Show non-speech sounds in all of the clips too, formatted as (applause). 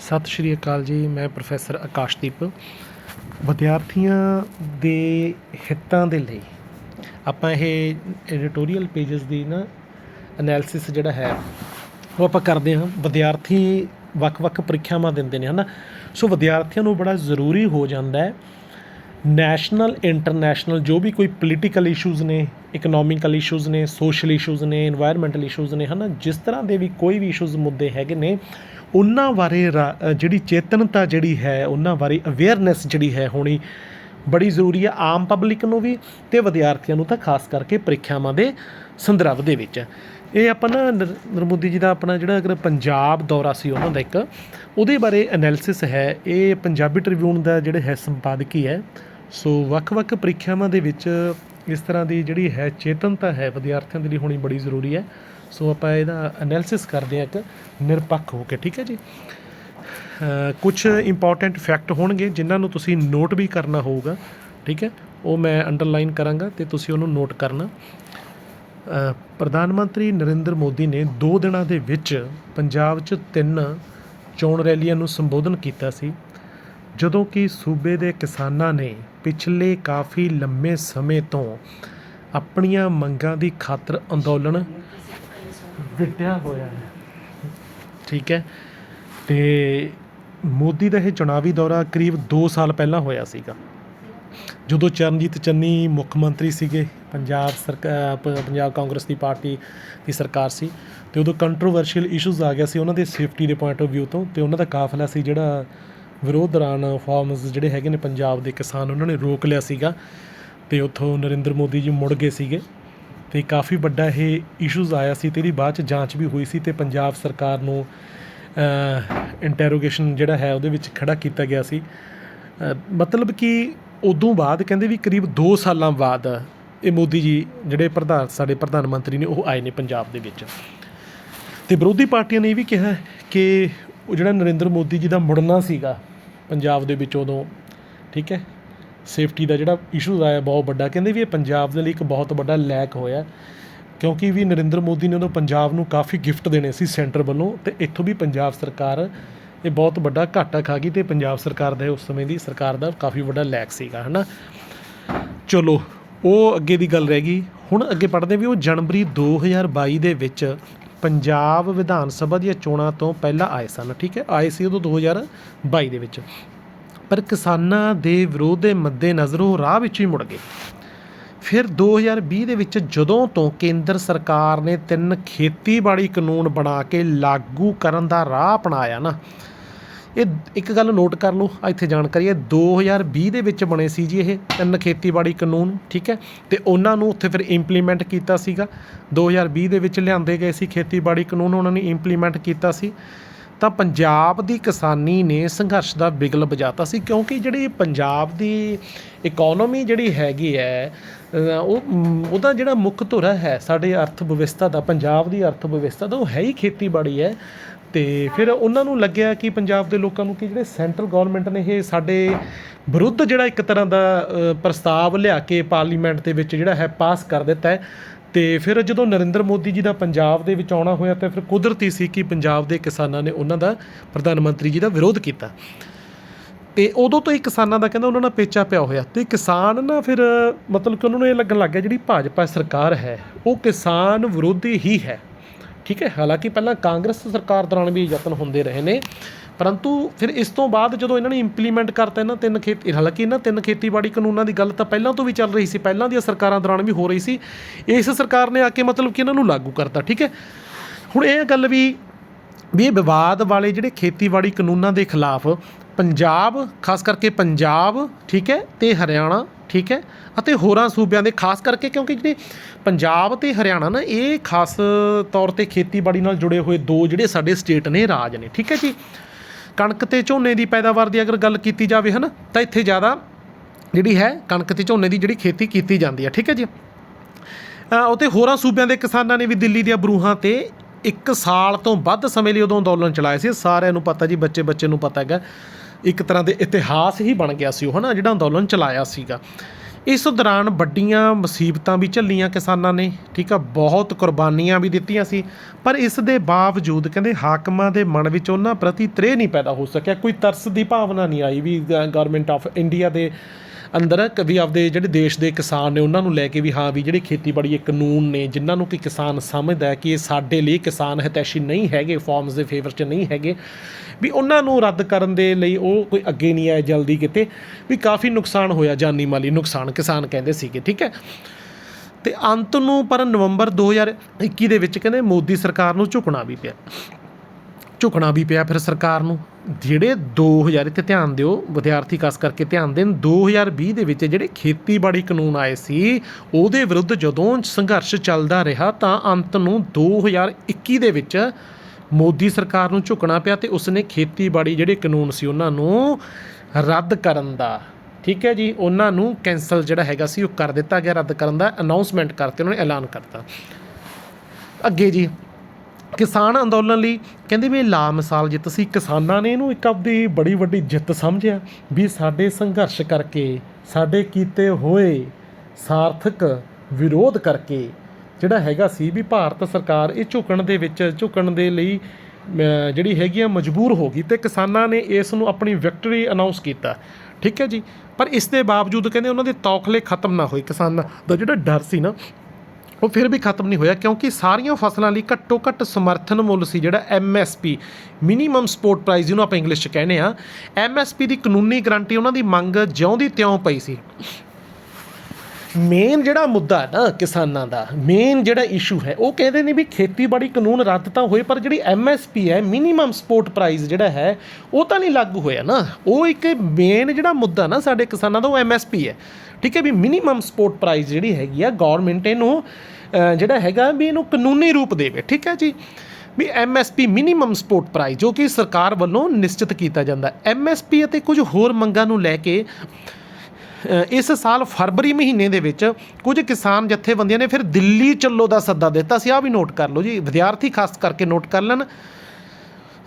ਸਤਿ ਸ਼੍ਰੀ ਅਕਾਲ ਜੀ, ਮੈਂ ਪ੍ਰੋਫੈਸਰ ਆਕਾਸ਼ਦੀਪ। ਵਿਦਿਆਰਥੀਆਂ ਦੇ ਹਿੱਤਾਂ ਦੇ ਲਈ ਆਪਾਂ ਇਹ ਐਡੀਟੋਰੀਅਲ ਪੇजेस ਦੀ ਨਾ ਐਨਾਲਿਸਿਸ ਜਿਹੜਾ ਹੈ, ਉਹ ਆਪਾਂ ਕਰਦੇ ਹਾਂ। ਵਿਦਿਆਰਥੀ ਵੱਖ-ਵੱਖ ਪ੍ਰੀਖਿਆਵਾਂ ਦਿੰਦੇ ਨੇ, ਹਨਾ? ਸੋ ਵਿਦਿਆਰਥੀਆਂ ਨੂੰ ਬੜਾ ਜ਼ਰੂਰੀ ਹੋ ਜਾਂਦਾ ਹੈ। ਨੈਸ਼ਨਲ ਇੰਟਰਨੈਸ਼ਨਲ ਜੋ ਵੀ ਕੋਈ ਪੋਲੀਟੀਕਲ ਇਸ਼ੂਜ਼ ਨੇ ਇਕਨੋਮਿਕਲ ਇਸ਼ੂਜ਼ ਨੇ ਸੋਸ਼ਲ ਇਸ਼ੂਜ਼ ਨੇ এনवायरमेंटਲ ਇਸ਼ੂਜ਼ ਨੇ, ਹਨਾ? ਜਿਸ ਤਰ੍ਹਾਂ ਦੇ ਵੀ ਕੋਈ ਵੀ ਇਸ਼ੂਜ਼ ਮੁੱਦੇ ਹੈਗੇ ਨੇ ਉਹਨਾਂ ਬਾਰੇ ਰਾ- ਜਿਹੜੀ ਚੇਤਨਤਾ ਜਿਹੜੀ ਹੈ, ਉਹਨਾਂ ਬਾਰੇ ਅਵੇਅਰਨੈਸ ਜਿਹੜੀ ਹੈ ਹੋਣੀ ਬੜੀ ਜ਼ਰੂਰੀ ਹੈ ਆਮ ਪਬਲਿਕ ਨੂੰ ਵੀ ਤੇ ਵਿਦਿਆਰਥੀਆਂ ਨੂੰ ਤਾਂ ਖਾਸ ਕਰਕੇ ਪ੍ਰੀਖਿਆਵਾਂ ਦੇ ਸੰਦਰਭ ਦੇ ਵਿੱਚ। ਇਹ ਆਪਾਂ ਨਾ ਨਰ- ਨਰਿੰਦਰ ਮੋਦੀ ਜੀ ਦਾ ਆਪਣਾ ਜਿਹੜਾ ਅਗਰ ਪੰਜਾਬ ਦੌਰਾ ਸੀ ਉਹਨਾਂ ਦਾ ਇੱਕ, ਉਹਦੇ ਬਾਰੇ ਐਨਾਲਿਸਿਸ ਹੈ। ਇਹ ਪੰਜਾਬੀ ਟ੍ਰਿਬਿਊਨ ਦਾ ਜਿਹੜੇ ਹੈ ਸੰਪਾਦਕੀ ਹੈ। ਸੋ ਵੱਖ-ਵੱਖ ਪ੍ਰੀਖਿਆਵਾਂ ਦੇ ਵਿੱਚ ਇਸ ਤਰ੍ਹਾਂ ਦੀ ਜਿਹੜੀ ਹੈ ਚੇਤਨਤਾ ਹੈ ਵਿਦਿਆਰਥੀਆਂ ਦੇ ਲਈ ਹੋਣੀ ਬੜੀ ਜ਼ਰੂਰੀ ਹੈ। ਸੋ ਆਪਾਂ ਇਹਦਾ ਐਨਾਲਿਸਿਸ ਕਰਦੇ ਹਾਂ ਇੱਕ ਨਿਰਪੱਖ ਹੋ ਕੇ, ਠੀਕ ਹੈ ਜੀ? ਕੁਝ ਇੰਪੋਰਟੈਂਟ ਫੈਕਟ ਹੋਣਗੇ ਜਿਨ੍ਹਾਂ ਨੂੰ ਤੁਸੀਂ ਨੋਟ ਵੀ ਕਰਨਾ ਹੋਊਗਾ, ਠੀਕ ਹੈ? ਉਹ ਮੈਂ ਅੰਡਰਲਾਈਨ ਕਰਾਂਗਾ ਤੇ ਤੁਸੀਂ ਉਹਨੂੰ ਨੋਟ ਕਰਨਾ। ਪ੍ਰਧਾਨ ਮੰਤਰੀ ਨਰਿੰਦਰ ਮੋਦੀ ਨੇ 2 ਦਿਨਾਂ ਦੇ ਵਿੱਚ ਪੰਜਾਬ 'ਚ ਤਿੰਨ ਚੋਣ ਰੈਲੀਆਂ ਨੂੰ ਸੰਬੋਧਨ ਕੀਤਾ ਸੀ, ਜਦੋਂ ਕਿ ਸੂਬੇ ਦੇ ਕਿਸਾਨਾਂ ਨੇ ਪਿਛਲੇ ਕਾਫੀ ਲੰਮੇ ਸਮੇਂ ਤੋਂ ਆਪਣੀਆਂ ਮੰਗਾਂ ਦੀ ਖਾਤਰ ਅੰਦੋਲਨ ਵਿੱਢਿਆ ਹੋਇਆ ਹੈ। ਠੀਕ ਹੈ। ਤੇ ਮੋਦੀ ਦਾ ਇਹ ਚੁਣਾਵੀ ਦੌਰਾ ਕਰੀਬ 2 ਸਾਲ ਪਹਿਲਾਂ ਹੋਇਆ ਸੀਗਾ। ਜਦੋਂ ਚਰਨਜੀਤ ਚੰਨੀ ਮੁੱਖ ਮੰਤਰੀ ਸੀਗੇ, ਪੰਜਾਬ ਸਰਕਾਰ ਪੰਜਾਬ ਕਾਂਗਰਸ ਦੀ ਪਾਰਟੀ ਦੀ ਸਰਕਾਰ ਸੀ, ਤੇ ਉਦੋਂ ਕੰਟਰੋਵਰਸ਼ੀਅਲ ਇਸ਼ੂਜ਼ ਆ ਗਿਆ ਸੀ ਉਹਨਾਂ ਦੇ ਸੇਫਟੀ ਦੇ ਪੁਆਇੰਟ ਆਫ View ਤੋਂ, ਤੇ ਉਹਨਾਂ ਦਾ ਕਾਫਲਾ ਸੀ ਜਿਹੜਾ ਵਿਰੋਧ ਦੌਰਾਨ ਫਾਰਮਰਸ ਜਿਹੜੇ ਹੈਗੇ ਨੇ ਪੰਜਾਬ ਦੇ ਕਿਸਾਨ, ਉਹਨਾਂ ਨੇ ਰੋਕ ਲਿਆ ਸੀਗਾ, ਤੇ ਉੱਥੋਂ ਨਰਿੰਦਰ ਮੋਦੀ ਜੀ ਮੁੜ ਗਏ ਸੀਗੇ। ਤੇ ਕਾਫੀ ਵੱਡਾ ਇਹ ਇਸ਼ੂਜ਼ ਆਇਆ ਸੀ ਤੇ ਇਹਦੀ ਬਾਅਦ ਚ ਜਾਂਚ ਵੀ ਹੋਈ ਸੀ ਤੇ ਪੰਜਾਬ ਸਰਕਾਰ ਨੂੰ ਇੰਟਰੋਗੇਸ਼ਨ ਜਿਹੜਾ ਹੈ ਉਹਦੇ ਵਿੱਚ ਖੜਾ ਕੀਤਾ ਗਿਆ ਸੀ। ਮਤਲਬ ਕਿ ਉਦੋਂ ਬਾਅਦ ਕਹਿੰਦੇ ਵੀ ਕਰੀਬ 2 ਸਾਲਾਂ ਬਾਅਦ ਇਹ ਮੋਦੀ ਜੀ ਜਿਹੜੇ ਪ੍ਰਧਾਨ, ਸਾਡੇ ਪ੍ਰਧਾਨ ਮੰਤਰੀ ਨੇ ਉਹ ਆਏ ਨੇ ਪੰਜਾਬ ਦੇ ਵਿੱਚ। ਤੇ ਵਿਰੋਧੀ ਪਾਰਟੀਆਂ ਨੇ ਇਹ ਵੀ ਕਿਹਾ ਕਿ ਉਹ ਜਿਹੜਾ ਨਰਿੰਦਰ ਮੋਦੀ ਜੀ ਦਾ ਮੁੜਨਾ ਸੀਗਾ ਪੰਜਾਬ ਦੇ ਵਿੱਚ ਉਦੋਂ, ਠੀਕ ਹੈ? ਸੇਫਟੀ ਦਾ ਜਿਹੜਾ ਇਸ਼ੂ ਆਇਆ ਬਹੁਤ ਵੱਡਾ, ਕਹਿੰਦੇ ਵੀ ਇਹ ਪੰਜਾਬ ਦੇ ਲਈ ਇੱਕ ਬਹੁਤ ਵੱਡਾ ਲੈਕ ਹੋਇਆ। ਕਿਉਂਕਿ ਵੀ ਨਰਿੰਦਰ ਮੋਦੀ ਨੇ ਉਦੋਂ ਪੰਜਾਬ ਨੂੰ ਕਾਫੀ ਗਿਫਟ ਦੇਣੇ ਸੀ ਸੈਂਟਰ ਵੱਲੋਂ ਤੇ ਇੱਥੋਂ ਵੀ ਪੰਜਾਬ ਸਰਕਾਰ ਇਹ ਬਹੁਤ ਵੱਡਾ ਘਾਟਾ ਖਾ ਗਈ ਤੇ ਪੰਜਾਬ ਸਰਕਾਰ ਦਾ ਉਸ ਸਮੇਂ ਦੀ ਸਰਕਾਰ ਦਾ ਕਾਫੀ ਵੱਡਾ ਲੈਕ ਸੀਗਾ, ਹਨਾ? ਚਲੋ, ਉਹ ਅੱਗੇ ਦੀ ਗੱਲ ਰਹਿ ਗਈ। ਹੁਣ ਅੱਗੇ ਪੜ੍ਹਦੇ ਵੀ ਉਹ ਜਨਵਰੀ 2022 ਦੇ ਵਿੱਚ ਪੰਜਾਬ ਵਿਧਾਨ ਸਭਾ ਦੀਆਂ ਚੋਣਾਂ ਤੋਂ ਪਹਿਲਾਂ ਆਏ ਸਨ, ਠੀਕ ਹੈ? ਆਏ ਸੀ ਉਦੋਂ 2022 ਦੇ ਵਿੱਚ। ਪਰ ਕਿਸਾਨਾਂ ਦੇ ਵਿਰੋਧ ਦੇ ਮੱਦੇਨਜ਼ਰ ਉਹ ਰਾਹ ਵਿੱਚ ਹੀ ਮੁੜ ਗਏ। ਫਿਰ 2020 ਦੇ ਵਿੱਚ ਜਦੋਂ ਤੋਂ ਕੇਂਦਰ ਸਰਕਾਰ ਨੇ ਤਿੰਨ ਖੇਤੀਬਾੜੀ ਕਾਨੂੰਨ ਬਣਾ ਕੇ ਲਾਗੂ ਕਰਨ ਦਾ ਰਾਹ ਅਪਣਾਇਆ ਨਾ, ਇਹ ਇੱਕ ਗੱਲ ਨੋਟ ਕਰ ਲਓ ਇੱਥੇ ਜਾਣਕਾਰੀ ਹੈ 2020 ਦੇ ਵਿੱਚ ਬਣੇ ਸੀ ਜੀ ਇਹ ਤਿੰਨ ਖੇਤੀਬਾੜੀ ਕਾਨੂੰਨ, ਠੀਕ ਹੈ, ਤੇ ਉਹਨਾਂ ਨੂੰ ਉੱਥੇ ਫਿਰ ਇੰਪਲੀਮੈਂਟ ਕੀਤਾ ਸੀਗਾ। 2020 ਦੇ ਵਿੱਚ ਲਿਆਂਦੇ ਗਏ ਸੀ ਖੇਤੀਬਾੜੀ ਕਾਨੂੰਨ, ਉਹਨਾਂ ਨੇ ਇੰਪਲੀਮੈਂਟ ਕੀਤਾ ਸੀ। ਤਾਂ ਪੰਜਾਬ ਦੀ ਕਿਸਾਨੀ ਨੇ ਸੰਘਰਸ਼ ਦਾ ਬਿਗਲ ਵਜਾਤਾ ਸੀ, ਕਿਉਂਕਿ ਜਿਹੜੀ ਪੰਜਾਬ ਦੀ ਇਕਨੋਮੀ ਜਿਹੜੀ ਹੈਗੀ ਹੈ ਉਹ ਉਹਦਾ ਜਿਹੜਾ ਮੁੱਖ ਧੁਰਾ ਹੈ, ਸਾਡੇ ਅਰਥ ਵਿਵਸਥਾ ਦਾ, ਪੰਜਾਬ ਦੀ ਅਰਥ ਵਿਵਸਥਾ ਦਾ, ਉਹ ਹੈ ਹੀ ਖੇਤੀਬਾੜੀ ਹੈ। ਤੇ ਫਿਰ ਉਹਨਾਂ ਨੂੰ ਲੱਗਿਆ ਕਿ ਪੰਜਾਬ ਦੇ ਲੋਕਾਂ ਨੂੰ ਕਿ ਜਿਹੜੇ ਸੈਂਟਰਲ ਗਵਰਨਮੈਂਟ ਨੇ ਇਹ ਸਾਡੇ ਵਿਰੁੱਧ ਜਿਹੜਾ ਇੱਕ ਤਰ੍ਹਾਂ ਦਾ ਪ੍ਰਸਤਾਵ ਲਿਆ ਕੇ ਪਾਰਲੀਮੈਂਟ ਦੇ ਵਿੱਚ ਜਿਹੜਾ ਹੈ ਪਾਸ ਕਰ ਦਿੱਤਾ ਤੇ ਫਿਰ ਜਦੋਂ ਨਰਿੰਦਰ ਮੋਦੀ ਜੀ ਦਾ ਪੰਜਾਬ ਦੇ ਵਿੱਚ ਆਉਣਾ ਹੋਇਆ ਤਾਂ ਫਿਰ ਕੁਦਰਤੀ ਸੀ ਕਿ ਪੰਜਾਬ ਦੇ ਕਿਸਾਨਾਂ ਨੇ ਉਹਨਾਂ ਦਾ ਪ੍ਰਧਾਨ ਮੰਤਰੀ ਜੀ ਦਾ ਵਿਰੋਧ ਕੀਤਾ। ਤੇ ਉਦੋਂ ਤੋਂ ਹੀ ਕਿਸਾਨਾਂ ਦਾ ਕਹਿੰਦਾ ਉਹਨਾਂ ਨਾਲ ਪੇਚਾ ਪਿਆ ਹੋਇਆ। ਤੇ ਕਿਸਾਨ ਨਾ ਫਿਰ ਮਤਲਬ ਕਿ ਉਹਨਾਂ ਨੂੰ ਇਹ ਲੱਗਣ ਲੱਗ ਗਿਆ ਜਿਹੜੀ ਭਾਜਪਾ ਸਰਕਾਰ ਹੈ, ਉਹ ਕਿਸਾਨ ਵਿਰੋਧੀ ਹੀ ਹੈ। ਠੀਕ ਹੈ, ਹਾਲਾਂਕਿ ਪਹਿਲਾਂ ਕਾਂਗਰਸ ਸਰਕਾਰ ਦੌਰਾਨ ਵੀ ਯਤਨ ਹੁੰਦੇ ਰਹੇ ਨੇ। ਪਰੰਤੂ ਫਿਰ ਇਸ ਤੋਂ ਬਾਅਦ ਜਦੋਂ ਇਹਨਾਂ ਨੇ ਇੰਪਲੀਮੈਂਟ ਕਰਤਾ ਇਹਨਾਂ ਤਿੰਨ ਖੇਤੀ ਹਾਲਾਂਕਿ ਇਹਨਾਂ ਤਿੰਨ ਖੇਤੀਬਾੜੀ ਕਾਨੂੰਨਾਂ ਦੀ ਗੱਲ ਤਾਂ ਪਹਿਲਾਂ ਤੋਂ ਵੀ ਚੱਲ ਰਹੀ ਸੀ, ਪਹਿਲਾਂ ਦੀਆਂ ਸਰਕਾਰਾਂ ਦੌਰਾਨ ਵੀ ਹੋ ਰਹੀ ਸੀ, ਇਸ ਸਰਕਾਰ ਨੇ ਆ ਕੇ ਮਤਲਬ ਕਿ ਇਹਨਾਂ ਨੂੰ ਲਾਗੂ ਕਰਤਾ, ਠੀਕ ਹੈ? ਹੁਣ ਇਹ ਗੱਲ ਵੀ ਵੀ ਇਹ ਵਿਵਾਦ ਵਾਲੇ ਜਿਹੜੇ ਖੇਤੀਬਾੜੀ ਕਾਨੂੰਨਾਂ ਦੇ ਖਿਲਾਫ ਪੰਜਾਬ, ਖਾਸ ਕਰਕੇ ਪੰਜਾਬ, ਠੀਕ ਹੈ, ਤੇ ਹਰਿਆਣਾ, ਠੀਕ ਹੈ, ਅਤੇ ਹੋਰਾਂ ਸੂਬਿਆਂ ਦੇ, ਖਾਸ ਕਰਕੇ ਕਿਉਂਕਿ ਜਿਹੜੇ ਪੰਜਾਬ ਤੇ ਹਰਿਆਣਾ ਨਾ, ਇਹ ਖਾਸ ਤੌਰ ਤੇ ਖੇਤੀਬਾੜੀ ਨਾਲ ਜੁੜੇ ਹੋਏ ਦੋ ਜਿਹੜੇ ਸਾਡੇ ਸਟੇਟ ਨੇ ਰਾਜ ਨੇ, ਠੀਕ ਹੈ ਜੀ? ਕਣਕ ਤੇ ਝੋਨੇ ਦੀ ਪੈਦਾਵਾਰ ਦੀ ਅਗਰ ਗੱਲ ਕੀਤੀ ਜਾਵੇ ਹਨਾ ਤਾਂ ਇੱਥੇ ਜ਼ਿਆਦਾ ਜਿਹੜੀ ਹੈ ਕਣਕ ਤੇ ਝੋਨੇ ਦੀ ਜਿਹੜੀ ਖੇਤੀ ਕੀਤੀ ਜਾਂਦੀ ਹੈ ਠੀਕ ਹੈ ਜੀ? ਅ, ਹੋਰਾਂ ਸੂਬਿਆਂ ਦੇ ਕਿਸਾਨਾਂ ਨੇ ਵੀ ਦਿੱਲੀ ਦੀਆਂ ਬਰੂਹਾਂ ਤੇ ਇੱਕ ਸਾਲ ਤੋਂ ਵੱਧ ਸਮੇਂ ਲਈ ਉਦੋਂ ਅੰਦੋਲਨ ਚਲਾਇਆ ਸੀ। ਸਾਰਿਆਂ ਨੂੰ ਪਤਾ ਜੀ ਬੱਚੇ ਬੱਚੇ ਨੂੰ ਪਤਾ ਹੈਗਾ ਇੱਕ ਤਰ੍ਹਾਂ ਦੇ ਇਤਿਹਾਸ ਹੀ ਬਣ ਗਿਆ ਸੀ ਉਹ ਹਨਾ ਜਿਹੜਾ ਅੰਦੋਲਨ ਚਲਾਇਆ ਸੀਗਾ। ਇਸ ਦੌਰਾਨ ਵੱਡੀਆਂ ਮੁਸੀਬਤਾਂ ਵੀ ਝੱਲੀਆਂ ਕਿਸਾਨਾਂ ਨੇ, ਠੀਕ ਆ, ਬਹੁਤ ਕੁਰਬਾਨੀਆਂ ਵੀ ਦਿੱਤੀਆਂ ਸੀ, ਪਰ ਇਸ ਦੇ ਬਾਵਜੂਦ ਕਹਿੰਦੇ ਹਾਕਮਾਂ ਦੇ ਮਨ ਵਿੱਚ ਉਹਨਾਂ ਪ੍ਰਤੀ ਤ੍ਰੇਹ ਨਹੀਂ ਪੈਦਾ ਹੋ ਸਕਿਆ, ਕੋਈ ਤਰਸ ਦੀ ਭਾਵਨਾ ਨਹੀਂ ਆਈ ਵੀ ਗਵਰਨਮੈਂਟ ਆਫ ਇੰਡੀਆ ਦੇ ਅੰਦਰ ਕ- ਵੀ ਆਪਦੇ ਜਿਹੜੇ ਦੇਸ਼ ਦੇ ਕਿਸਾਨ ਨੇ, ਉਹਨਾਂ ਨੂੰ ਲੈ ਕੇ ਵੀ ਹਾਂ ਵੀ ਜਿਹੜੇ ਖੇਤੀਬਾੜੀ ਦੇ ਕਾਨੂੰਨ ਨੇ, ਜਿਨ੍ਹਾਂ ਨੂੰ ਕਿ ਕਿਸਾਨ ਸਮਝਦਾ ਹੈ ਕਿ ਇਹ ਸਾਡੇ ਲਈ ਕਿਸਾਨ ਹਿਤੈਸ਼ੀ ਨਹੀਂ ਹੈਗੇ, ਫਾਰਮਸ ਦੇ ਫੇਵਰ 'ਚ ਨਹੀਂ ਹੈਗੇ, ਵੀ ਉਹਨਾਂ ਨੂੰ ਰੱਦ ਕਰਨ ਦੇ ਲਈ ਉਹ ਕੋਈ ਅੱਗੇ ਨਹੀਂ ਆਏ ਜਲਦੀ ਕਿਤੇ, ਵੀ ਕਾਫੀ ਨੁਕਸਾਨ ਹੋਇਆ, ਜਾਨੀ ਮਾਲੀ ਨੁਕਸਾਨ, ਕਿਸਾਨ ਕਹਿੰਦੇ ਸੀਗੇ, ਠੀਕ ਹੈ? ਤੇ ਅੰਤ ਨੂੰ ਪਰ ਨਵੰਬਰ 2021 ਦੇ ਵਿੱਚ ਕਹਿੰਦੇ ਮੋਦੀ ਸਰਕਾਰ ਨੂੰ ਝੁਕਣਾ ਵੀ ਪਿਆ। ਝੁਕਣਾ ਵੀ ਪਿਆ ਫਿਰ ਸਰਕਾਰ ਨੂੰ। ਜਿਹੜੇ 2000 ਇੱਥੇ ਧਿਆਨ ਦਿਓ, ਵਿਦਿਆਰਥੀ ਖਾਸ ਕਰਕੇ ਧਿਆਨ ਦੇਣ 2020 ਦੇ ਵਿੱਚ ਜਿਹੜੇ ਖੇਤੀਬਾੜੀ ਕਾਨੂੰਨ ਆਏ ਸੀ, ਉਹਦੇ ਵਿਰੁੱਧ ਜਦੋਂ ਸੰਘਰਸ਼ ਚੱਲਦਾ ਰਿਹਾ ਤਾਂ ਅੰਤ ਨੂੰ 2021 ਦੇ ਵਿੱਚ ਮੋਦੀ ਸਰਕਾਰ ਨੂੰ ਝੁਕਣਾ ਪਿਆ ਤੇ ਉਸਨੇ ਖੇਤੀਬਾੜੀ ਜਿਹੜੇ ਕਾਨੂੰਨ ਸੀ ਉਹਨਾਂ ਨੂੰ ਰੱਦ ਕਰਨ ਦਾ, ਠੀਕ ਹੈ ਜੀ, ਉਹਨਾਂ ਨੂੰ ਕੈਨਸਲ ਜਿਹੜਾ ਹੈਗਾ ਸੀ ਉਹ ਕਰ ਦਿੱਤਾ ਗਿਆ, ਰੱਦ ਕਰਨ ਦਾ ਅਨਾਉਂਸਮੈਂਟ ਕਰਤੇ ਉਹਨਾਂ ਨੇ ਐਲਾਨ ਕਰਤਾ। ਅੱਗੇ ਜੀ ਕਿਸਾਨ ਅੰਦੋਲਨ ਲਈ ਕਹਿੰਦੇ ਵੀ ਇਹ ਲਾ ਮਿਸਾਲ ਜਿੱਤ ਸੀ। ਕਿਸਾਨਾਂ ਨੇ ਇਹਨੂੰ ਇੱਕ ਆਪਦੀ ਬੜੀ ਵੱਡੀ ਜਿੱਤ ਸਮਝਿਆ ਵੀ ਸਾਡੇ ਸੰਘਰਸ਼ ਕਰਕੇ, ਸਾਡੇ ਕੀਤੇ ਹੋਏ ਸਾਰਥਕ ਵਿਰੋਧ ਕਰਕੇ ਜਿਹੜਾ ਹੈਗਾ ਸੀ ਵੀ ਭਾਰਤ ਸਰਕਾਰ ਇਹ ਝੁਕਣ ਦੇ ਵਿੱਚ, ਝੁਕਣ ਦੇ ਲਈ ਜਿਹੜੀ ਹੈਗੀ ਆ, ਮਜਬੂਰ ਹੋ ਗਈ ਤੇ ਕਿਸਾਨਾਂ ਨੇ ਇਸ ਨੂੰ ਆਪਣੀ ਵਿਕਟਰੀ ਅਨਾਉਂਸ ਕੀਤਾ। ਠੀਕ ਹੈ ਜੀ? ਪਰ ਇਸ ਦੇ ਬਾਵਜੂਦ ਕਹਿੰਦੇ ਉਹਨਾਂ ਦੇ ਤੌਖਲੇ ਖਤਮ ਨਾ ਹੋਏ ਕਿਸਾਨਾਂ ਦਾ ਜਿਹੜਾ ਡਰ ਸੀ ਨਾ ਉਹ ਫਿਰ ਵੀ ਖਤਮ ਨਹੀਂ ਹੋਇਆ ਕਿਉਂਕਿ ਸਾਰੀਆਂ ਫਸਲਾਂ ਲਈ ਘੱਟੋ ਘੱਟ ਸਮਰਥਨ ਮੁੱਲ ਸੀ ਜਿਹੜਾ ਐਮਐਸਪੀ ਮਿਨੀਮਮ ਸਪੋਰਟ ਪ੍ਰਾਈਸ ਜਿਹਨੂੰ ਆਪਾਂ ਇੰਗਲਿਸ਼ 'ਚ ਕਹਿੰਦੇ ਆ ਐਮਐਸਪੀ ਦੀ ਕਾਨੂੰਨੀ ਗਰੰਟੀ ਉਹਨਾਂ ਦੀ ਮੰਗ ਜਿਉਂ ਦੀ ਤਿਉਂ ਪਈ ਸੀ। ਮੇਨ ਜਿਹੜਾ ਮੁੱਦਾ ਹੈ ਨਾ ਕਿਸਾਨਾਂ ਦਾ ਮੇਨ ਜਿਹੜਾ ਇਸ਼ੂ ਹੈ, ਉਹ ਕਹਿੰਦੇ ਨੇ ਵੀ ਖੇਤੀਬਾੜੀ ਕਾਨੂੰਨ ਰੱਦ ਤਾਂ ਹੋਏ, ਪਰ ਜਿਹੜੀ ਐਮਐਸਪੀ ਹੈ ਮਿਨੀਮਮ ਸਪੋਰਟ ਪ੍ਰਾਈਸ ਜਿਹੜਾ ਹੈ, ਉਹ ਤਾਂ ਨਹੀਂ ਲਾਗੂ ਹੋਇਆ ਨਾ। ਉਹ ਇੱਕ ਮੇਨ ਜਿਹੜਾ ਮੁੱਦਾ ਨਾ ਸਾਡੇ ਕਿਸਾਨਾਂ ਦਾ, ਉਹ ਐਮਐਸਪੀ ਹੈ। ਠੀਕ ਹੈ ਵੀ ਮਿਨੀਮਮ ਸਪੋਰਟ ਪ੍ਰਾਈਸ ਜਿਹੜੀ ਹੈਗੀ ਆ ਗਵਰਨਮੈਂਟ ਇਹਨੂੰ ਜਿਹੜਾ ਹੈਗਾ ਵੀ ਇਹਨੂੰ ਕਾਨੂੰਨੀ ਰੂਪ ਦੇਵੇ, ਠੀਕ ਹੈ ਜੀ? ਵੀ ਐਮਐਸਪੀ ਮਿਨੀਮਮ ਸਪੋਰਟ ਪ੍ਰਾਈਸ ਜੋ ਕਿ ਸਰਕਾਰ ਵੱਲੋਂ ਨਿਸ਼ਚਿਤ ਕੀਤਾ ਜਾਂਦਾ ਐਮਐਸਪੀ ਅਤੇ ਕੁਝ ਹੋਰ ਮੰਗਾਂ ਨੂੰ ਲੈ ਕੇ ਇਸ ਸਾਲ ਫਰਵਰੀ ਮਹੀਨੇ ਦੇ ਵਿੱਚ ਕੁਝ ਕਿਸਾਨ ਜਥੇਬੰਦੀਆਂ ਨੇ ਫਿਰ ਦਿੱਲੀ ਚੱਲੋ ਦਾ ਸੱਦਾ ਦਿੱਤਾ ਸੀ। ਆ ਵੀ ਨੋਟ ਕਰ ਲਓ ਜੀ। ਵਿਦਿਆਰਥੀ ਖਾਸ ਕਰਕੇ ਨੋਟ ਕਰ ਲੈਣ।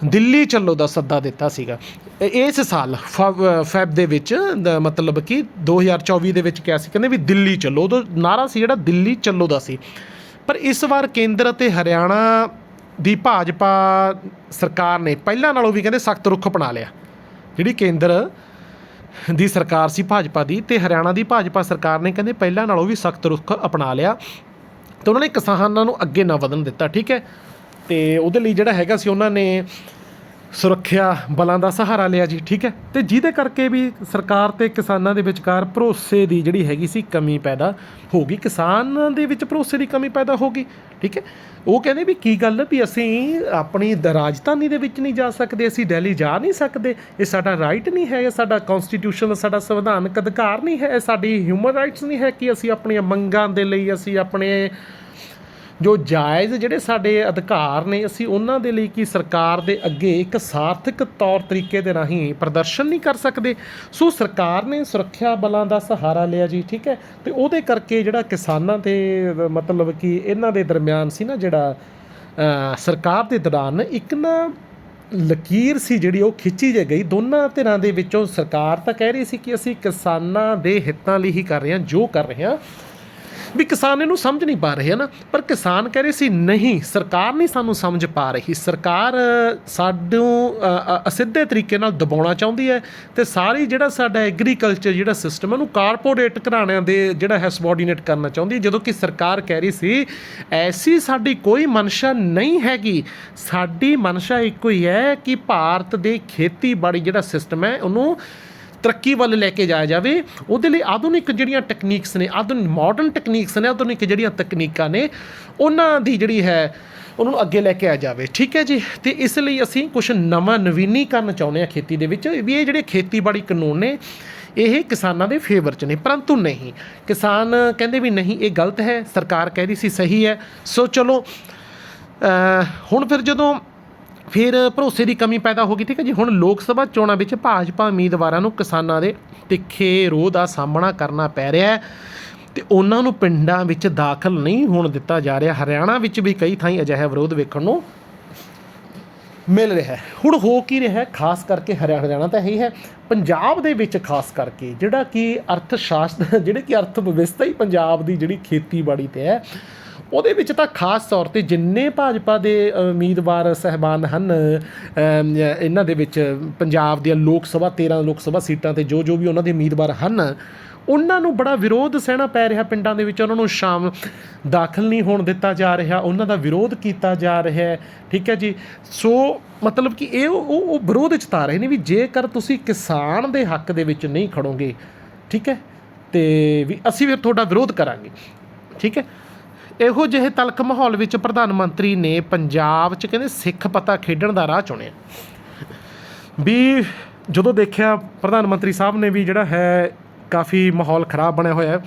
ਦਿੱਲੀ ਚੱਲੋ ਦਾ ਸੱਦਾ ਦਿੱਤਾ ਸੀਗਾ। ਇਸ ਸਾਲ ਫੈਬ ਦੇ ਵਿੱਚ ਮਤਲਬ ਕਿ 2024 ਦੇ ਵਿੱਚ ਕਿਹਾ ਸੀ, ਕਹਿੰਦੇ ਵੀ ਦਿੱਲੀ ਚੱਲੋ। ਉਦੋਂ ਨਾਰਾ ਸੀ ਜਿਹੜਾ ਦਿੱਲੀ ਚੱਲੋ ਦਾ ਸੀ। ਪਰ ਇਸ ਵਾਰ ਕੇਂਦਰ ਅਤੇ ਹਰਿਆਣਾ ਦੀ ਭਾਜਪਾ ਸਰਕਾਰ ਨੇ ਪਹਿਲਾਂ ਨਾਲੋਂ ਵੀ ਕਹਿੰਦੇ ਸਖਤ ਰੁਖ ਅਪਣਾ ਲਿਆ। ਜਿਹੜੀ ਕੇਂਦਰ ਦੀ ਸਰਕਾਰ ਸੀ ਭਾਜਪਾ ਦੀ ਤੇ ਹਰਿਆਣਾ ਦੀ ਭਾਜਪਾ ਸਰਕਾਰ ਨੇ ਕਹਿੰਦੇ ਪਹਿਲਾਂ ਨਾਲੋਂ ਵੀ ਸਖਤ ਰੁਖ ਅਪਣਾ ਲਿਆ। ਤੇ ਉਹਨਾਂ ਨੇ ਕਿਸਾਨਾਂ ਨੂੰ ਅੱਗੇ ਨਾ ਵਧਣ ਦਿੱਤਾ, ਠੀਕ ਹੈ? ਤੇ ਉਹਦੇ ਲਈ ਜਿਹੜਾ ਹੈਗਾ ਸੀ ਉਹਨਾਂ ਨੇ ਸੁਰੱਖਿਆ ਬਲਾਂ ਦਾ ਸਹਾਰਾ ਲਿਆ ਜੀ, ਠੀਕ ਹੈ? ਤੇ ਜਿਹਦੇ ਕਰਕੇ ਵੀ ਸਰਕਾਰ ਤੇ ਕਿਸਾਨਾਂ ਦੇ ਵਿਚਕਾਰ ਭਰੋਸੇ ਦੀ ਜਿਹੜੀ ਹੈਗੀ ਸੀ ਕਮੀ ਪੈਦਾ ਹੋ ਗਈ, ਕਿਸਾਨ ਦੇ ਵਿੱਚ ਭਰੋਸੇ ਦੀ ਕਮੀ ਪੈਦਾ ਹੋ ਗਈ, ਠੀਕ ਹੈ? ਉਹ ਕਹਿੰਦੇ ਵੀ ਕੀ ਗੱਲ, ਵੀ ਅਸੀਂ ਆਪਣੀ ਰਾਜਧਾਨੀ ਦੇ ਵਿੱਚ ਨਹੀਂ ਜਾ ਸਕਦੇ, ਅਸੀਂ ਦਿੱਲੀ ਜਾ ਨਹੀਂ ਸਕਦੇ, ਇਹ ਸਾਡਾ ਰਾਈਟ ਨਹੀਂ ਹੈ, ਇਹ ਸਾਡਾ ਕਨਸਟੀਟਿਊਸ਼ਨ ਸਾਡਾ ਸੰਵਿਧਾਨਕ ਅਧਿਕਾਰ ਨਹੀਂ ਹੈ ਸਾਡੀ ਹਿਊਮਨ ਰਾਈਟਸ ਨਹੀਂ ਹੈ ਕਿ ਅਸੀਂ ਆਪਣੀਆਂ ਮੰਗਾਂ ਦੇ ਲਈ, ਅਸੀਂ ਆਪਣੇ ਜੋ ਜਾਇਜ਼ ਜਿਹੜੇ ਸਾਡੇ ਅਧਿਕਾਰ ਨੇ, ਅਸੀਂ ਉਹਨਾਂ ਦੇ ਲਈ ਕੀ ਸਰਕਾਰ ਦੇ ਅੱਗੇ ਇੱਕ ਸਾਰਥਕ ਤੌਰ ਤਰੀਕੇ ਦੇ ਰਾਹੀਂ ਪ੍ਰਦਰਸ਼ਨ ਨਹੀਂ ਕਰ ਸਕਦੇ? ਸੋ ਸਰਕਾਰ ਨੇ ਸੁਰੱਖਿਆ ਬਲਾਂ ਦਾ ਸਹਾਰਾ ਲਿਆ ਜੀ, ਠੀਕ ਹੈ? ਤੇ ਉਹਦੇ ਕਰਕੇ ਜਿਹੜਾ ਕਿਸਾਨਾਂ ਤੇ ਮਤਲਬ ਕਿ ਇਹਨਾਂ ਦੇ ਦਰਮਿਆਨ ਸੀ ਨਾ ਜਿਹੜਾ ਸਰਕਾਰ ਦੇ ਦੌਰਾਨ ਇੱਕ ਨਾ ਲਕੀਰ ਸੀ ਜਿਹੜੀ ਉਹ ਖਿੱਚੀ ਜੇ ਗਈ। ਦੋਨਾਂ ਧਿਰਾਂ ਦੇ ਵਿੱਚੋਂ ਸਰਕਾਰ ਤਾਂ ਕਹਿ ਰਹੀ ਸੀ ਕਿ ਅਸੀਂ ਕਿਸਾਨਾਂ ਦੇ ਹਿੱਤਾਂ ਲਈ ਹੀ ਕਰ ਰਹੇ ਹਾਂ, ਜੋ ਕਰ ਰਹੇ ਹਾਂ। ਵੀ ਕਿਸਾਨ ਇਹਨੂੰ ਸਮਝ ਨਹੀਂ ਪਾ ਰਹੇ ਹਨ। ਪਰ ਕਿਸਾਨ ਕਹਿ ਰਹੇ ਸੀ, ਨਹੀਂ, ਸਰਕਾਰ ਨਹੀਂ ਸਾਨੂੰ ਸਮਝ ਪਾ ਰਹੀ। ਸਰਕਾਰ ਸਾਨੂੰ ਅਸਿੱਧੇ ਤਰੀਕੇ ਨਾਲ ਦਬਾਉਣਾ ਚਾਹੁੰਦੀ ਹੈ ਤੇ ਸਾਰੀ ਜਿਹੜਾ ਸਾਡਾ ਐਗਰੀਕਲਚਰ ਜਿਹੜਾ ਸਿਸਟਮ ਉਹਨੂੰ ਕਾਰਪੋਰੇਟ ਘਰਾਣਿਆਂ ਦੇ ਜਿਹੜਾ ਹੈ ਸਬੋਰਡੀਨੇਟ ਕਰਨਾ ਚਾਹੁੰਦੀ ਹੈ। ਜਦੋਂ ਕਿ ਸਰਕਾਰ ਕਹਿ ਰਹੀ ਸੀ, ਐਸੀ ਸਾਡੀ ਕੋਈ ਮਨਸ਼ਾ ਨਹੀਂ ਹੈਗੀ। ਸਾਡੀ ਮਨਸ਼ਾ ਇੱਕੋ ਹੀ ਹੈ ਕਿ ਭਾਰਤ ਦੇ ਖੇਤੀਬਾੜੀ ਜਿਹੜਾ ਸਿਸਟਮ ਹੈ, ਉਹਨੂੰ ਤਰੱਕੀ ਵੱਲ ਲੈ ਕੇ ਜਾਇਆ ਜਾਵੇ, ਉਹਦੇ ਲਈ ਆਧੁਨਿਕ ਜਿਹੜੀਆਂ ਟੈਕਨੀਕਸ ਨੇ ਆਧੁਨਿਕ ਮਾਡਰਨ ਟੈਕਨੀਕਸ ਨੇ, ਆਧੁਨਿਕ ਜਿਹੜੀਆਂ ਤਕਨੀਕਾਂ ਨੇ, ਉਹਨਾਂ ਦੀ ਜਿਹੜੀ ਹੈ, ਉਹਨਾਂ ਨੂੰ ਅੱਗੇ ਲੈ ਕੇ ਆ ਜਾਵੇ। ਠੀਕ ਹੈ ਜੀ? ਤੇ ਇਸ ਲਈ ਅਸੀਂ ਕੁਝ ਨਵਾਂ ਨਵੀਨੀਕਰਨ ਚਾਹੁੰਦੇ ਹਾਂ ਖੇਤੀ ਦੇ ਵਿੱਚ। ਵੀ ਇਹ ਜਿਹੜੇ ਖੇਤੀਬਾੜੀ ਕਾਨੂੰਨ ਨੇ, ਇਹ ਕਿਸਾਨਾਂ ਦੇ ਫੇਵਰ 'ਚ ਨੇ, ਪਰੰਤੂ ਨਹੀਂ। ਕਿਸਾਨ ਕਹਿੰਦੇ ਵੀ ਨਹੀਂ, ਇਹ ਗਲਤ ਹੈ, ਸਰਕਾਰ ਕਹਿ ਰਹੀ ਸੀ ਸਹੀ ਹੈ। ਸੋ ਚਲੋ ਹੁਣ ਫਿਰ ਜਦੋਂ ਫਿਰ ਭਰੋਸੇ ਦੀ ਕਮੀ ਪੈਦਾ ਹੋ ਗਈ, ਠੀਕ ਹੈ ਜੀ। ਹੁਣ ਲੋਕ ਸਭਾ ਚੋਣਾਂ ਵਿੱਚ ਭਾਜਪਾ ਉਮੀਦਵਾਰਾਂ ਨੂੰ ਕਿਸਾਨਾਂ ਦੇ ਤਿੱਖੇ ਰੋਹ ਦਾ ਸਾਹਮਣਾ ਕਰਨਾ ਪੈ ਰਿਹਾ ਹੈ ਤੇ ਉਹਨਾਂ ਨੂੰ ਪਿੰਡਾਂ ਵਿੱਚ ਦਾਖਲ ਨਹੀਂ ਹੋਣ ਦਿੱਤਾ ਜਾ ਰਿਹਾ। ਹਰਿਆਣਾ ਵਿੱਚ ਵੀ ਕਈ ਥਾਈਂ ਅਜਿਹਾ ਵਿਰੋਧ ਵੇਖਣ ਨੂੰ ਮਿਲ ਰਿਹਾ ਹੈ। ਹੁਣ ਹੋ ਕੀ ਰਿਹਾ ਹੈ? ਖਾਸ ਕਰਕੇ ਹਰਿਆ- ਹਰਿਆਣਾ ਤਾਂ ਇਹੀ ਹੈ। ਪੰਜਾਬ ਦੇ ਵਿੱਚ ਖਾਸ ਕਰਕੇ ਜਿਹੜਾ ਕਿ ਅਰਥ ਸ਼ਾਸਤਰ, ਜਿਹੜੇ ਕਿ ਅਰਥ ਵਿਵਸਥਾ ਹੀ ਪੰਜਾਬ ਦੀ ਜਿਹੜੀ ਖੇਤੀਬਾੜੀ ਤੇ ਹੈ ਉਹਦੇ ਵਿੱਚ ਤਾਂ ਖਾਸ ਤੌਰ ਤੇ ਜਿੰਨੇ ਭਾਜਪਾ ਦੇ ਉਮੀਦਵਾਰ ਸਹਿਬਾਨ ਹਨ ਇਹਨਾਂ ਦੇ ਵਿੱਚ ਪੰਜਾਬ ਦੀਆਂ ਲੋਕ ਸਭਾ 13 ਲੋਕ ਸਭਾ ਸੀਟਾਂ ਤੇ ਜੋ ਜੋ ਵੀ ਉਹਨਾਂ ਦੇ ਉਮੀਦਵਾਰ ਹਨ, ਉਹਨਾਂ ਨੂੰ ਬੜਾ ਵਿਰੋਧ ਸਹਿਣਾ ਪੈ ਰਿਹਾ ਪਿੰਡਾਂ ਦੇ ਵਿੱਚ, ਉਹਨਾਂ ਨੂੰ ਸ਼ਾਮ ਦਾਖਲ ਨਹੀਂ ਹੋਣ ਦਿੱਤਾ ਜਾ ਰਿਹਾ, ਉਹਨਾਂ ਦਾ ਵਿਰੋਧ ਕੀਤਾ ਜਾ ਰਿਹਾ ਹੈ, ਠੀਕ ਹੈ ਜੀ? ਸੋ ਮਤਲਬ ਕਿ ਇਹ ਉਹ, ਉਹ- ਵਿਰੋਧ ਜਤਾ ਰਹੇ ਨੇ ਵੀ ਜੇਕਰ ਤੁਸੀਂ ਕਿਸਾਨ ਦੇ ਹੱਕ ਦੇ ਵਿੱਚ ਨਹੀਂ ਖੜੋਗੇ, ਠੀਕ ਹੈ? ਤੇ ਵੀ ਅਸੀਂ ਫਿਰ ਤੁਹਾਡਾ ਵਿਰੋਧ ਕਰਾਂਗੇ, ਠੀਕ ਹੈ? ਇਹੋ ਜਿਹੇ ਤਲਖ ਮਾਹੌਲ ਵਿੱਚ ਪ੍ਰਧਾਨ ਮੰਤਰੀ ਨੇ ਪੰਜਾਬ 'ਚ ਕਹਿੰਦੇ ਸਿੱਖ ਪਤਾ ਖੇਡਣ ਦਾ ਰਾਹ ਚੁਣਿਆ। ਵੀ ਜਦੋਂ ਦੇਖਿਆ ਪ੍ਰਧਾਨ ਮੰਤਰੀ ਸਾਹਿਬ ਨੇ ਵੀ ਜਿਹੜਾ ਹੈ ਕਾਫੀ ਮਾਹੌਲ ਖਰਾਬ ਬਣਿਆ ਹੋਇਆ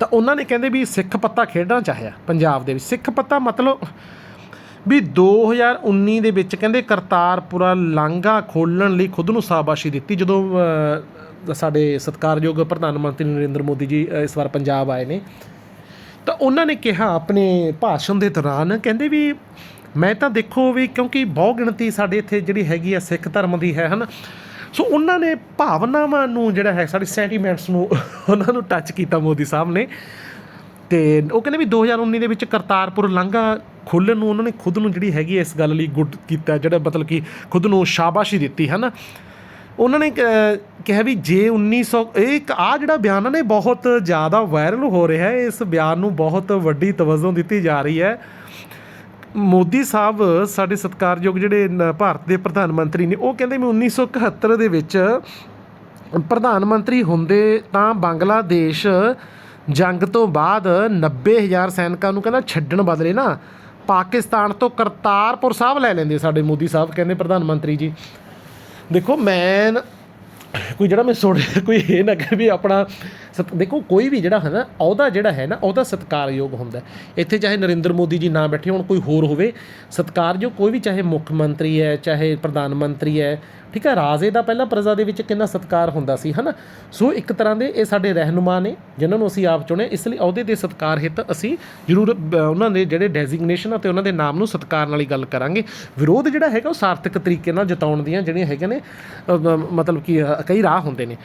ਤਾਂ ਉਹਨਾਂ ਨੇ ਕਹਿੰਦੇ ਵੀ ਸਿੱਖ ਪੱਤਾ ਖੇਡਣਾ ਚਾਹਿਆ ਪੰਜਾਬ ਦੇ ਵਿੱਚ। ਸਿੱਖ ਪੱਤਾ ਮਤਲਬ ਵੀ 2019 ਦੇ ਵਿੱਚ ਕਹਿੰਦੇ ਕਰਤਾਰਪੁਰਾ ਲਾਂਘਾ ਖੋਲਣ ਲਈ ਖੁਦ ਨੂੰ ਸ਼ਾਬਾਸ਼ੀ ਦਿੱਤੀ। ਜਦੋਂ ਸਾਡੇ ਸਤਿਕਾਰਯੋਗ ਪ੍ਰਧਾਨ ਮੰਤਰੀ ਨਰਿੰਦਰ ਮੋਦੀ ਜੀ ਇਸ ਵਾਰ ਪੰਜਾਬ ਆਏ ਨੇ ਤਾਂ ਉਹਨਾਂ ਨੇ ਕਿਹਾ ਆਪਣੇ ਭਾਸ਼ਣ ਦੇ ਦੌਰਾਨ, ਕਹਿੰਦੇ ਵੀ ਮੈਂ ਤਾਂ ਦੇਖੋ ਵੀ ਕਿਉਂਕਿ ਬਹੁ ਗਿਣਤੀ ਸਾਡੇ ਇੱਥੇ ਜਿਹੜੀ ਹੈਗੀ ਆ ਸਿੱਖ ਧਰਮ ਦੀ ਹੈ, ਹਨ? ਸੋ ਉਹਨਾਂ ਨੇ ਭਾਵਨਾਵਾਂ ਨੂੰ ਜਿਹੜਾ ਹੈ, ਸਾਡੇ ਸੈਂਟੀਮੈਂਟਸ ਨੂੰ ਉਹਨਾਂ ਨੂੰ ਟੱਚ ਕੀਤਾ ਮੋਦੀ ਸਾਹਿਬ ਨੇ। ਤੇ ਉਹ ਕਹਿੰਦੇ ਵੀ 2019 ਦੇ ਵਿੱਚ ਕਰਤਾਰਪੁਰ ਲਾਂਘਾ ਖੋਲ੍ਹਣ ਨੂੰ ਉਹਨਾਂ ਨੇ ਖੁਦ ਨੂੰ ਜਿਹੜੀ ਹੈਗੀ ਹੈ ਇਸ ਗੱਲ ਲਈ ਗੁੱਡ ਕੀਤਾ, ਜਿਹੜਾ ਮਤਲਬ ਕਿ ਖੁਦ ਨੂੰ ਸ਼ਾਬਾਸ਼ੀ ਦਿੱਤੀ ਹੈ ਨਾ ਉਹਨਾਂ ਨੇ ਕ- ਕਿਹਾ ਵੀ ਜੇ 1900 ਇਹ ਇੱਕ ਆ ਜਿਹੜਾ ਬਿਆਨ ਨੇ ਬਹੁਤ ਜ਼ਿਆਦਾ ਵਾਇਰਲ ਹੋ ਰਿਹਾ ਹੈ। ਇਸ ਬਿਆਨ ਨੂੰ ਬਹੁਤ ਵੱਡੀ ਤਵੱਜੋ ਦਿੱਤੀ ਜਾ ਰਹੀ ਹੈ। ਮੋਦੀ ਸਾਹਿਬ ਸਾਡੇ ਸਤਿਕਾਰਯੋਗ ਜਿਹੜੇ ਭਾਰਤ ਦੇ ਪ੍ਰਧਾਨ ਮੰਤਰੀ ਨੇ, ਉਹ ਕਹਿੰਦੇ ਵੀ 1971 ਦੇ ਵਿੱਚ ਪ੍ਰਧਾਨ ਮੰਤਰੀ ਹੁੰਦੇ ਤਾਂ ਬੰਗਲਾਦੇਸ਼ ਜੰਗ ਤੋਂ ਬਾਅਦ 90000 ਸੈਨਿਕਾਂ ਨੂੰ ਕਹਿੰਦਾ ਛੱਡਣ ਬਦਲੇ ਨਾ ਪਾਕਿਸਤਾਨ ਤੋਂ ਕਰਤਾਰਪੁਰ ਸਾਹਿਬ ਲੈ ਲੈਂਦੇ ਸਾਡੇ ਮੋਦੀ ਸਾਹਿਬ, ਕਹਿੰਦੇ ਪ੍ਰਧਾਨ ਮੰਤਰੀ ਜੀ। ਦੇਖੋ ਮੈਂ ਕੋਈ ਜਿਹੜਾ ਮੈਂ ਸੁਣ ਕੋਈ ਇਹ ਨਾ ਕਿ ਵੀ ਆਪਣਾ ਸਤ- ਦੇਖੋ, ਕੋਈ ਵੀ ਜਿਹੜਾ ਹੈ ਨਾ, ਅਹੁਦਾ ਜਿਹੜਾ ਹੈ ਨਾ ਉਹਦਾ ਸਤਿਕਾਰਯੋਗ ਹੁੰਦਾ ਇੱਥੇ ਚਾਹੇ ਨਰਿੰਦਰ ਮੋਦੀ ਜੀ ਨਾ ਬੈਠੇ ਹੋਣ, ਕੋਈ ਹੋਰ ਹੋਵੇ, ਸਤਿਕਾਰਯੋਗ ਕੋਈ ਵੀ ਚਾਹੇ ਮੁੱਖ ਮੰਤਰੀ ਹੈ, ਚਾਹੇ ਪ੍ਰਧਾਨ ਮੰਤਰੀ ਹੈ, ਠੀਕ ਹੈ, ਰਾਜੇ ਦਾ ਪਹਿਲਾਂ ਪ੍ਰਜਾ ਦੇ ਵਿੱਚ ਕਿੰਨਾ ਸਤਿਕਾਰ ਹੁੰਦਾ ਸੀ, ਹਨਾ? ਸੋ ਇੱਕ ਤਰ੍ਹਾਂ ਦੇ ਇਹ ਸਾਡੇ ਰਹਿਨੁਮਾ ਨੇ, ਜਿਨ੍ਹਾਂ ਨੂੰ ਅਸੀਂ ਆਪ ਚੁਣੇ ਇਸ ਲਈ ਅਹੁਦੇ ਦੇ ਸਤਿਕਾਰ ਹਿੱਤ ਅਸੀਂ ਜ਼ਰੂਰ ਉਹਨਾਂ ਦੇ ਜਿਹੜੇ ਡੈਜ਼ਿਗਨੇਸ਼ਨ ਅਤੇ ਉਹਨਾਂ ਦੇ ਨਾਮ ਨੂੰ ਸਤਿਕਾਰ ਨਾਲ ਗੱਲ ਕਰਾਂਗੇ। ਵਿਰੋਧ ਜਿਹੜਾ ਹੈਗਾ ਉਹ ਸਾਰਥਕ ਤਰੀਕੇ ਨਾਲ ਜਤਾਉਣ ਦੀਆਂ ਜਿਹੜੀਆਂ ਹੈਗੀਆਂ ਨੇ ਮਤਲਬ ਕਿ ਕਈ ਰਾਹ ਹੁੰਦੇ ਨੇ।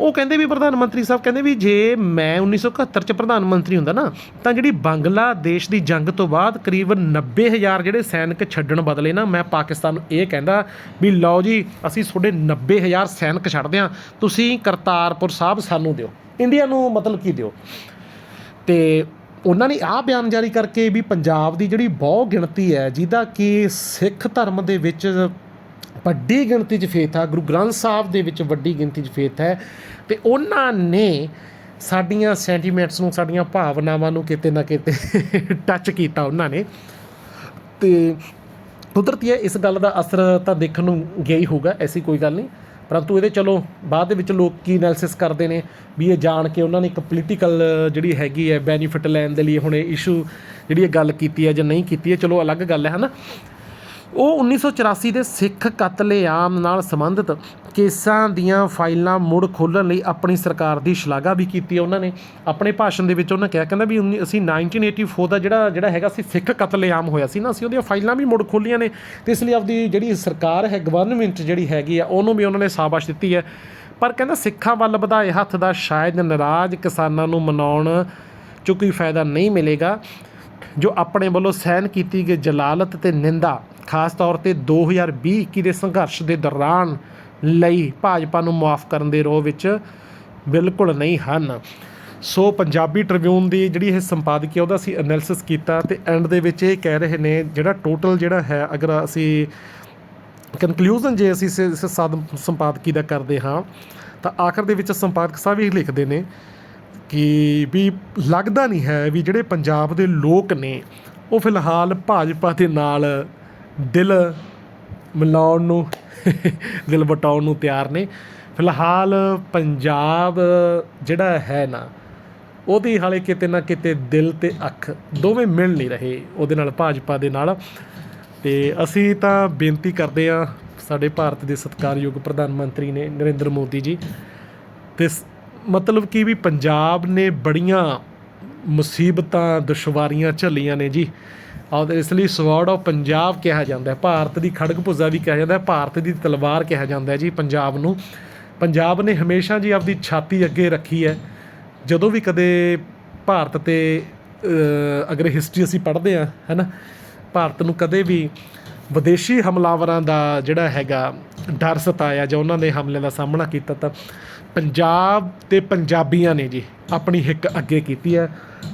ਉਹ ਕਹਿੰਦੇ ਵੀ ਪ੍ਰਧਾਨ ਮੰਤਰੀ ਸਾਹਿਬ ਕਹਿੰਦੇ ਵੀ ਜੇ ਮੈਂ 1971 ਚ ਪ੍ਰਧਾਨ ਮੰਤਰੀ ਹੁੰਦਾ ਨਾ, ਤਾਂ ਜਿਹੜੀ ਬੰਗਲਾਦੇਸ਼ ਦੀ ਜੰਗ ਤੋਂ ਬਾਅਦ ਕਰੀਬ 90000 ਜਿਹੜੇ ਸੈਨਿਕ ਛੱਡਣ ਬਦਲੇ ਨਾ, ਮੈਂ ਪਾਕਿਸਤਾਨ ਨੂੰ ਇਹ ਕਹਿੰਦਾ ਵੀ ਲਓ ਜੀ, ਅਸੀਂ ਤੁਹਾਡੇ 90000 ਸੈਨਿਕ ਛੱਡਦੇ ਹਾਂ, ਤੁਸੀਂ ਕਰਤਾਰਪੁਰ ਸਾਹਿਬ ਸਾਨੂੰ ਦਿਓ। ਇੰਡੀਆ ਨੂੰ ਮਤਲਬ ਕੀ ਦਿਓ? ਤੇ ਉਹਨਾਂ ਨੇ ਆਹ ਬਿਆਨ ਜਾਰੀ ਕਰਕੇ ਵੀ ਪੰਜਾਬ ਦੀ ਜਿਹੜੀ ਬਹੁ ਗਿਣਤੀ ਹੈ, ਜਿਹਦਾ ਕਿ ਸਿੱਖ ਧਰਮ ਦੇ ਵਿੱਚ ਵੱਡੀ ਗਿਣਤੀ 'ਚ ਫੇਥ ਆ ਗੁਰੂ ਗ੍ਰੰਥ ਸਾਹਿਬ ਦੇ ਵਿੱਚ ਵੱਡੀ ਗਿਣਤੀ 'ਚ ਫੇਥ ਹੈ। ਤੇ ਉਹਨਾਂ ਨੇ ਸਾਡੀਆਂ ਸੈਂਟੀਮੈਂਟਸ ਨੂੰ, ਸਾਡੀਆਂ ਭਾਵਨਾਵਾਂ ਨੂੰ ਕਿਤੇ ਨਾ ਕਿਤੇ (laughs) ਟੱਚ ਕੀਤਾ ਉਹਨਾਂ ਨੇ। ਤੇ ਕੁਦਰਤੀ ਹੈ, ਇਸ ਗੱਲ ਦਾ ਅਸਰ ਤਾਂ ਦੇਖਣ ਨੂੰ ਗਿਆ ਹੀ ਹੋਊਗਾ, ਐਸੀ ਕੋਈ ਗੱਲ ਨਹੀਂ। ਪਰੰਤੂ ਇਹਦੇ ਚਲੋ, ਬਾਅਦ ਦੇ ਵਿੱਚ ਲੋਕ ਕੀ ਐਨਾਲਿਸਿਸ ਕਰਦੇ ਨੇ ਵੀ ਇਹ ਜਾਣ ਕੇ ਉਹਨਾਂ ਨੇ ਇੱਕ ਪੋਲੀਟੀਕਲ ਜਿਹੜੀ ਹੈਗੀ ਹੈ ਬੈਨੀਫਿਟ ਲੈਣ ਦੇ ਲਈ ਹੁਣ ਇਹ ਇਸ਼ੂ ਜਿਹੜੀ ਇਹ ਗੱਲ ਕੀਤੀ ਹੈ ਜਾਂ ਨਹੀਂ ਕੀਤੀ ਹੈ, ਚਲੋ ਅਲੱਗ ਗੱਲ ਹੈ, ਹਨਾ? ਉਹ 1984 ਦੇ ਸਿੱਖ ਕਤਲੇਆਮ ਨਾਲ ਸੰਬੰਧਿਤ ਕੇਸਾਂ ਦੀਆਂ ਫਾਈਲਾਂ ਮੁੜ ਖੋਲ੍ਹਣ ਲਈ ਆਪਣੀ ਸਰਕਾਰ ਦੀ ਸ਼ਲਾਘਾ ਵੀ ਕੀਤੀ ਹੈ ਉਹਨਾਂ ਨੇ। ਆਪਣੇ ਭਾਸ਼ਣ ਦੇ ਵਿੱਚ ਉਹਨਾਂ ਕਿਹਾ, ਕਹਿੰਦਾ ਵੀ ਉੱਨੀ- ਅਸੀਂ 1984 ਦਾ ਜਿਹੜਾ ਜਿਹੜਾ ਹੈਗਾ ਸੀ ਸਿੱਖ ਕਤਲੇਆਮ ਹੋਇਆ ਸੀ ਨਾ, ਅਸੀਂ ਉਹਦੀਆਂ ਫਾਈਲਾਂ ਵੀ ਮੁੜ ਖੋਲ੍ਹੀਆਂ ਨੇ। ਤੇ ਇਸ ਲਈ ਆਪਦੀ ਜਿਹੜੀ ਸਰਕਾਰ ਹੈ ਗਵਰਨਮੈਂਟ ਜਿਹੜੀ ਹੈਗੀ ਆ, ਉਹਨੂੰ ਵੀ ਉਹਨਾਂ ਨੇ ਸ਼ਾਬਾਸ਼ ਦਿੱਤੀ ਹੈ। ਪਰ ਕਹਿੰਦਾ ਸਿੱਖਾਂ ਵੱਲ ਵਧਾਏ ਹੱਥ ਦਾ ਸ਼ਾਇਦ ਨਾਰਾਜ਼ ਕਿਸਾਨਾਂ ਨੂੰ ਮਨਾਉਣ 'ਚ ਕੋਈ ਫਾਇਦਾ ਨਹੀਂ ਮਿਲੇਗਾ। ਜੋ ਆਪਣੇ ਵੱਲੋਂ ਸਹਿਨ ਕੀਤੀ ਗਈ ਜਲਾਲਤ ਤੇ ਨਿੰਦਾ, ਖਾਸ ਤੌਰ ਤੇ 2020-21 ਦੇ ਸੰਘਰਸ਼ ਦੇ ਦੌਰਾਨ ਲਈ ਭਾਜਪਾ ਨੂੰ ਮਾਫ ਕਰਨ ਦੇ ਰੋਹ ਵਿੱਚ ਬਿਲਕੁਲ ਨਹੀਂ ਹਨ। ਸੋ ਪੰਜਾਬੀ ਟ੍ਰਿਬਿਊਨ ਦੀ ਜਿਹੜੀ ਇਹ ਸੰਪਾਦਕੀ ਉਹਦਾ ਅਸੀਂ ਐਨਾਲਿਸਿਸ ਕੀਤਾ ਤੇ ਐਂਡ ਦੇ ਵਿੱਚ ਇਹ ਕਹਿ ਰਹੇ ਨੇ, ਜਿਹੜਾ ਟੋਟਲ ਜਿਹੜਾ ਹੈ, ਅਗਰ ਅਸੀਂ ਕਨਕਲੂਜਨ ਜੇ ਅਸੀਂ ਇਸ ਸੰਪਾਦਕੀ ਦਾ ਕਰਦੇ ਹਾਂ, ਤਾਂ ਆਖਰ ਦੇ ਵਿੱਚ ਸੰਪਾਦਕ ਸਾਹਿਬ ਇਹ ਲਿਖਦੇ ਨੇ ਕਿ ਵੀ ਲੱਗਦਾ ਨਹੀਂ ਹੈ ਵੀ ਜਿਹੜੇ ਪੰਜਾਬ ਦੇ ਲੋਕ ਨੇ, ਉਹ ਫਿਲਹਾਲ ਭਾਜਪਾ ਦੇ ਨਾਲ ਦਿਲ ਮਿਲਾਉਣ ਨੂੰ, ਦਿਲ ਵਟਾਉਣ ਨੂੰ ਤਿਆਰ ਨੇ। ਫਿਲਹਾਲ ਪੰਜਾਬ ਜਿਹੜਾ ਹੈ ਨਾ, ਉਹਦੀ ਹਾਲੇ ਕਿਤੇ ਨਾ ਕਿਤੇ ਦਿਲ ਤੇ ਅੱਖ ਦੋਵੇਂ ਮਿਲ ਨਹੀਂ ਰਹੇ ਉਹਦੇ ਨਾਲ ਭਾਜਪਾ ਦੇ ਨਾਲ। ਤੇ ਅਸੀਂ ਤਾਂ ਬੇਨਤੀ ਕਰਦੇ ਆ ਸਾਡੇ ਭਾਰਤ ਦੇ ਸਤਿਕਾਰਯੋਗ ਪ੍ਰਧਾਨ ਮੰਤਰੀ ਨੇ ਨਰਿੰਦਰ ਮੋਦੀ ਜੀ, ਤੇ ਸ- ਮਤਲਬ ਕਿ ਵੀ ਪੰਜਾਬ ਨੇ ਬੜੀਆਂ ਮੁਸੀਬਤਾਂ, ਦੁਸ਼ਵਾਰੀਆਂ ਝੱਲੀਆਂ ਨੇ ਜੀ। ਔਰ ਇਸ ਲਈ ਸਵਾਰਡ ਆਫ ਪੰਜਾਬ ਕਿਹਾ ਜਾਂਦਾ ਭਾਰਤ ਦੀ ਖੜਗ ਭੁਜਾ ਵੀ ਕਿਹਾ ਜਾਂਦਾ ਭਾਰਤ ਦੀ ਤਲਵਾਰ ਕਿਹਾ ਜਾਂਦਾ ਜੀ ਪੰਜਾਬ ਨੂੰ। ਪੰਜਾਬ ਨੇ ਹਮੇਸ਼ਾ ਜੀ ਆਪਦੀ ਛਾਤੀ ਅੱਗੇ ਰੱਖੀ ਹੈ। ਜਦੋਂ ਵੀ ਕਦੇ ਭਾਰਤ ਤੇ ਅਗਰ ਹਿਸਟਰੀ ਅਸੀਂ ਪੜ੍ਹਦੇ ਆ ਹੈਨਾ, ਭਾਰਤ ਨੂੰ ਕਦੇ ਵੀ ਵਿਦੇਸ਼ੀ ਹਮਲਾਵਰਾਂ ਦਾ ਜਿਹੜਾ ਹੈਗਾ ਡਰ ਸਤਾਇਆ ਜਾਂ ਉਹਨਾਂ ਦੇ ਹਮਲਿਆਂ ਦਾ ਸਾਹਮਣਾ ਕੀਤਾ ਤਾਂ ਪੰਜਾਬ ਤੇ ਪੰਜਾਬੀਆਂ ਨੇ ਜੀ ਆਪਣੀ ਹਿੱਕ ਅੱਗੇ ਕੀਤੀ ਹੈ।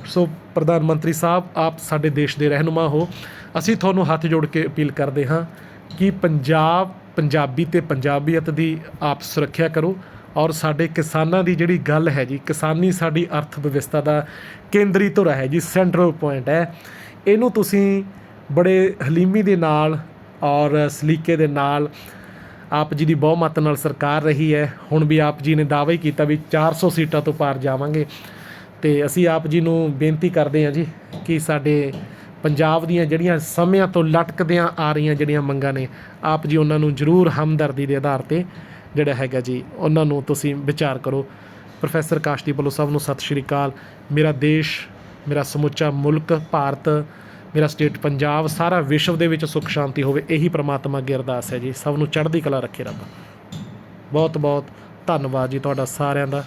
ਸੋ ਪ੍ਰਧਾਨ ਮੰਤਰੀ ਸਾਹਿਬ, ਆਪ ਸਾਡੇ ਦੇਸ਼ ਦੇ ਰਹਿਨੁਮਾ ਹੋ। ਅਸੀਂ ਤੁਹਾਨੂੰ ਹੱਥ ਜੋੜ ਕੇ ਅਪੀਲ ਕਰਦੇ ਹਾਂ ਕਿ ਪੰਜਾਬ, ਪੰਜਾਬੀ ਤੇ ਪੰਜਾਬੀਅਤ ਦੀ ਆਪ ਸੁਰੱਖਿਆ ਕਰੋ ਔਰ ਸਾਡੇ ਕਿਸਾਨਾਂ ਦੀ ਜਿਹੜੀ ਗੱਲ ਹੈ ਜੀ, ਕਿਸਾਨੀ ਸਾਡੀ ਅਰਥ ਵਿਵਸਥਾ ਦਾ ਕੇਂਦਰੀ ਧੁਰਾ ਹੈ ਜੀ ਸੈਂਟਰਲ ਪੁਆਇੰਟ ਹੈ। ਇਹਨੂੰ ਤੁਸੀਂ ਬੜੇ ਹਲੀਮੀ ਦੇ ਨਾਲ ਔਰ ਸਲੀਕੇ ਦੇ ਨਾਲ ਆਪ ਜੀ ਦੀ ਬਹੁਮਤ ਨਾਲ ਸਰਕਾਰ ਰਹੀ ਹੈ। ਹੁਣ ਵੀ ਆਪ ਜੀ ਨੇ ਦਾਅਵਾ ਹੀ ਕੀਤਾ ਵੀ 400 ਸੀਟਾਂ ਤੋਂ ਪਾਰ ਜਾਵਾਂਗੇ। ਤੇ ਅਸੀਂ ਆਪ ਜੀ ਨੂੰ ਬੇਨਤੀ ਕਰਦੇ ਹਾਂ ਜੀ ਕਿ ਸਾਡੇ ਪੰਜਾਬ ਦੀਆਂ ਜਿਹੜੀਆਂ ਸਮਿਆਂ ਤੋਂ ਲਟਕਦਿਆਂ ਆ ਰਹੀਆਂ ਜਿਹੜੀਆਂ ਮੰਗਾਂ ਨੇ, ਆਪ ਜੀ ਉਹਨਾਂ ਨੂੰ ਜ਼ਰੂਰ ਹਮਦਰਦੀ ਦੇ ਆਧਾਰ ਤੇ ਜਿਹੜਾ ਹੈਗਾ ਜੀ, ਉਹਨਾਂ ਨੂੰ ਤੁਸੀਂ ਵਿਚਾਰ ਕਰੋ। ਪ੍ਰੋਫੈਸਰ ਕਾਸ਼ਦੀਪ ਵੱਲੋਂ ਸਭ ਨੂੰ ਸਤਿ ਸ਼੍ਰੀ ਅਕਾਲ। ਮੇਰਾ ਦੇਸ਼, ਮੇਰਾ ਸਮੁੱਚਾ ਮੁਲਕ, ਭਾਰਤ ਮੇਰਾ ਸਟੇਟ ਪੰਜਾਬ, ਸਾਰਾ ਵਿਸ਼ਵ ਦੇ ਵਿੱਚ ਸੁੱਖ, ਸ਼ਾਂਤੀ ਹੋਵੇ, ਇਹੀ ਪ੍ਰਮਾਤਮਾ ਅੱਗੇ ਅਰਦਾਸ ਹੈ ਜੀ। ਸਭ ਨੂੰ ਚੜ੍ਹਦੀ ਕਲਾ ਰੱਖੇ ਰੱਬ। ਬਹੁਤ ਬਹੁਤ ਧੰਨਵਾਦ ਜੀ ਤੁਹਾਡਾ ਸਾਰਿਆਂ ਦਾ।